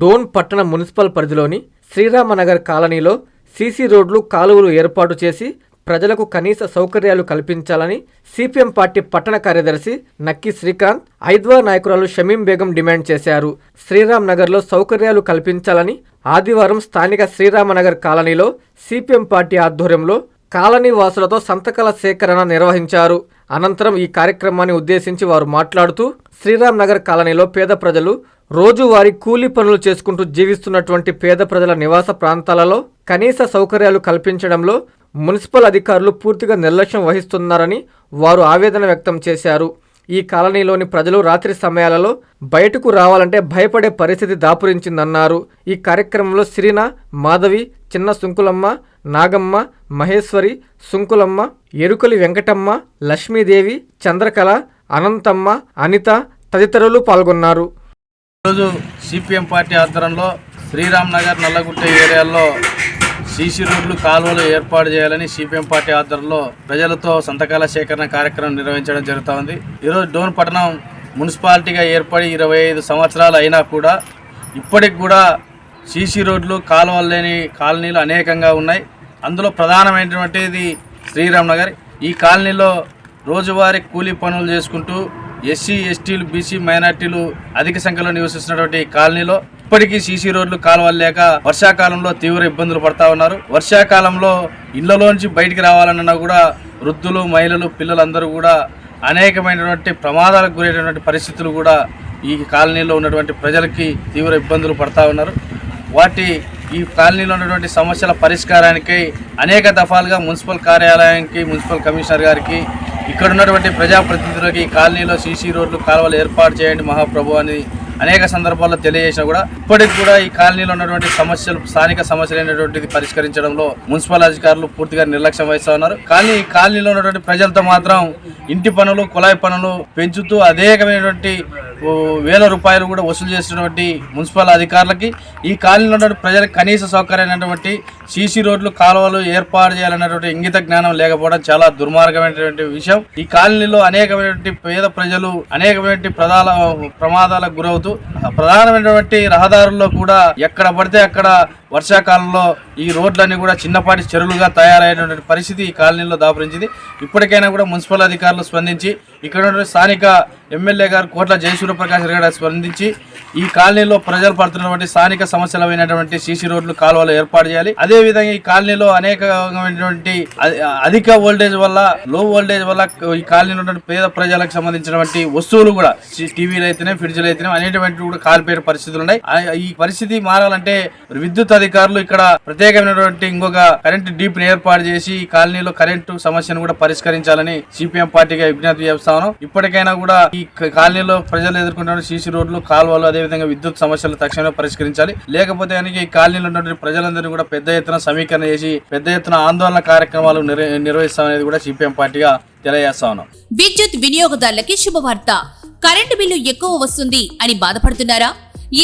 డోన్ పట్టణ మున్సిపల్ పరిధిలోని శ్రీరామనగర్ కాలనీలో సీసీ రోడ్లు కాలువలు ఏర్పాటు చేసి ప్రజలకు కనీస సౌకర్యాలు కల్పించాలని సిపిఎం పార్టీ పట్టణ కార్యదర్శి నక్కి శ్రీకాంత్ ఐద్వా నాయకురాలు షమీం బేగం డిమాండ్ చేశారు. శ్రీరామ్ నగర్లో సౌకర్యాలు కల్పించాలని ఆదివారం స్థానిక శ్రీరామనగర్ కాలనీలో సిపిఎం పార్టీ ఆధ్వర్యంలో కాలనీ వాసులతో సంతకాల సేకరణ నిర్వహించారు. అనంతరం ఈ కార్యక్రమాన్ని ఉద్దేశించి వారు మాట్లాడుతూ శ్రీరామ్ నగర్ కాలనీలో పేద ప్రజలు రోజువారీ కూలీ పనులు చేసుకుంటూ జీవిస్తున్నటువంటి పేద ప్రజల నివాస ప్రాంతాలలో కనీస సౌకర్యాలు కల్పించడంలో మున్సిపల్ అధికారులు పూర్తిగా నిర్లక్ష్యం వహిస్తున్నారని వారు ఆవేదన వ్యక్తం చేశారు. ఈ కాలనీలోని ప్రజలు రాత్రి సమయాలలో బయటకు రావాలంటే భయపడే పరిస్థితి దాపురించిందన్నారు. ఈ కార్యక్రమంలో సిరిన మాధవి చిన్న సుంకులమ్మ నాగమ్మ మహేశ్వరి సుంకులమ్మ ఎరుకలి వెంకటమ్మ లక్ష్మీదేవి చంద్రకళ అనంతమ్మ అనిత తదితరులు పాల్గొన్నారు. ఈరోజు సిపిఎం పార్టీ ఆధ్వర్యంలో శ్రీరామ్ నగర్ నల్లగుట్ట ఏరియాల్లో సీసీ రోడ్లు కాలువలు ఏర్పాటు చేయాలని సిపిఎం పార్టీ ఆధ్వర్యంలో ప్రజలతో సంతకాల సేకరణ కార్యక్రమం నిర్వహించడం జరుగుతూ ఉంది ఈరోజు డోన్ పట్టణం మున్సిపాలిటీగా ఏర్పడి ఇరవై ఐదు సంవత్సరాలు అయినా కూడా ఇప్పటికి కూడా సీసీ రోడ్లు కాలువలు లేని కాలనీలు అనేకంగా ఉన్నాయి. అందులో ప్రధానమైనటువంటిది శ్రీరామ్ నగర్. ఈ కాలనీలో రోజువారీ కూలీ పనులు చేసుకుంటూ ఎస్సీ ఎస్టీలు బీసీ మైనార్టీలు అధిక సంఖ్యలో నివసిస్తున్నటువంటి కాలనీలో ఇప్పటికీ సీసీ రోడ్లు కాలువలు లేక వర్షాకాలంలో తీవ్ర ఇబ్బందులు పడతా ఉన్నారు. వర్షాకాలంలో ఇళ్ళలోంచి బయటికి రావాలన్నా కూడా వృద్ధులు మహిళలు పిల్లలందరూ కూడా అనేకమైనటువంటి ప్రమాదాలకు గురైనటువంటి పరిస్థితులు కూడా ఈ కాలనీలో ఉన్నటువంటి ప్రజలకి తీవ్ర ఇబ్బందులు పడతా ఉన్నారు. వాటి ఈ కాలనీలో ఉన్నటువంటి సమస్యల పరిష్కారానికి అనేక దఫాలుగా మున్సిపల్ కార్యాలయానికి మున్సిపల్ కమిషనర్ గారికి ఇక్కడ ఉన్నటువంటి ప్రజాప్రతినిధులకి ఈ కాలనీలో సీసీ రోడ్లు కాలువలు ఏర్పాటు చేయండి మహాప్రభు అని అనేక సందర్భాల్లో తెలియజేసినా కూడా ఇప్పటికి కూడా ఈ కాలనీలో ఉన్నటువంటి సమస్యలు స్థానిక సమస్యలు అనేటువంటిది పరిష్కరించడంలో మున్సిపల్ అధికారులు పూర్తిగా నిర్లక్ష్యం వహిస్తూ ఉన్నారు. కానీ ఈ కాలనీలో ఉన్నటువంటి ప్రజలతో మాత్రం ఇంటి పనులు కుళాయి పనులు పెంచుతూ అనేకమైనటువంటి వేల రూపాయలు కూడా వసూలు చేసినటువంటి మున్సిపల్ అధికారులకి ఈ కాలనీలో ఉన్నటువంటి ప్రజలకు కనీస సౌకర్యమైనటువంటి సీసీ రోడ్లు కాలువలు ఏర్పాటు చేయాలన్నటువంటి ఇంగిత జ్ఞానం లేకపోవడం చాలా దుర్మార్గమైనటువంటి విషయం. ఈ కాలనీలో అనేకమైనటువంటి పేద ప్రజలు అనేకమైనటువంటి ప్రధాన ప్రమాదాలకు గురవుతూ ప్రధానమైనటువంటి రహదారుల్లో కూడా ఎక్కడ పడితే అక్కడ వర్షాకాలంలో ఈ రోడ్లన్నీ కూడా చిన్నపాటి చెరువులుగా తయారైనటువంటి పరిస్థితి ఈ కాలనీలో దాపురించింది. ఇప్పటికైనా కూడా మున్సిపల్ అధికారులు స్పందించి ఇక్కడ స్థానిక ఎమ్మెల్యే గారు కోట్ల జయసూర్యప్రకాష్ గారు స్పందించి ఈ కాలనీలో ప్రజలు పడుతున్నటువంటి స్థానిక సమస్యలమైనటువంటి సీసీ రోడ్లు కాలువలు ఏర్పాటు చేయాలి. అదే విధంగా ఈ కాలనీలో అనేకమైనటువంటి అధిక వోల్టేజ్ వల్ల లో వోల్టేజ్ వల్ల ఈ కాలనీలో పేద ప్రజలకు సంబంధించినటువంటి వస్తువులు కూడా టీవీలు అయితేనే ఫ్రిడ్జ్లు అయితేనే అనేటువంటి కూడా కాలిపోయే పరిస్థితులు ఉన్నాయి. ఈ పరిస్థితి మారాలంటే విద్యుత్ అధికారులు ఇక్కడ ప్రత్యేకమైనటువంటి ఇంకొక కరెంటు డీప్ ఏర్పాటు చేసి ఈ కాలనీలో కరెంటు సమస్యను కూడా పరిష్కరించాలని సిపిఎం పార్టీగా విజ్ఞప్తి చేస్తా ఉన్నాం. ఇప్పటికైనా కూడా ఈ కాలనీలో ప్రజలు ఎదుర్కొంటున్న సీసీ రోడ్లు కాలువలు అదేవిధంగా విద్యుత్ సమస్యలు తక్షణమే పరిష్కరించాలి. లేకపోతే కనుక ఈ కాలనీలో ఉన్నటువంటి ప్రజలందరినీ కూడా పెద్ద ఎత్తున సమీకరణ చేసి పెద్ద ఎత్తున ఆందోళన కార్యక్రమాలు నిర్వహిస్తామనేది కూడా సిపిఎం పార్టీగా తెలియజేస్తా ఉన్నాం. విద్యుత్ వినియోగదారులకి శుభవార్త. కరెంటు బిల్లు ఎక్కువ వస్తుంది అని బాధపడుతున్నారా?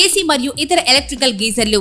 ఏసీ మరియు ఇతర ఎలక్ట్రికల్ గీజర్లు.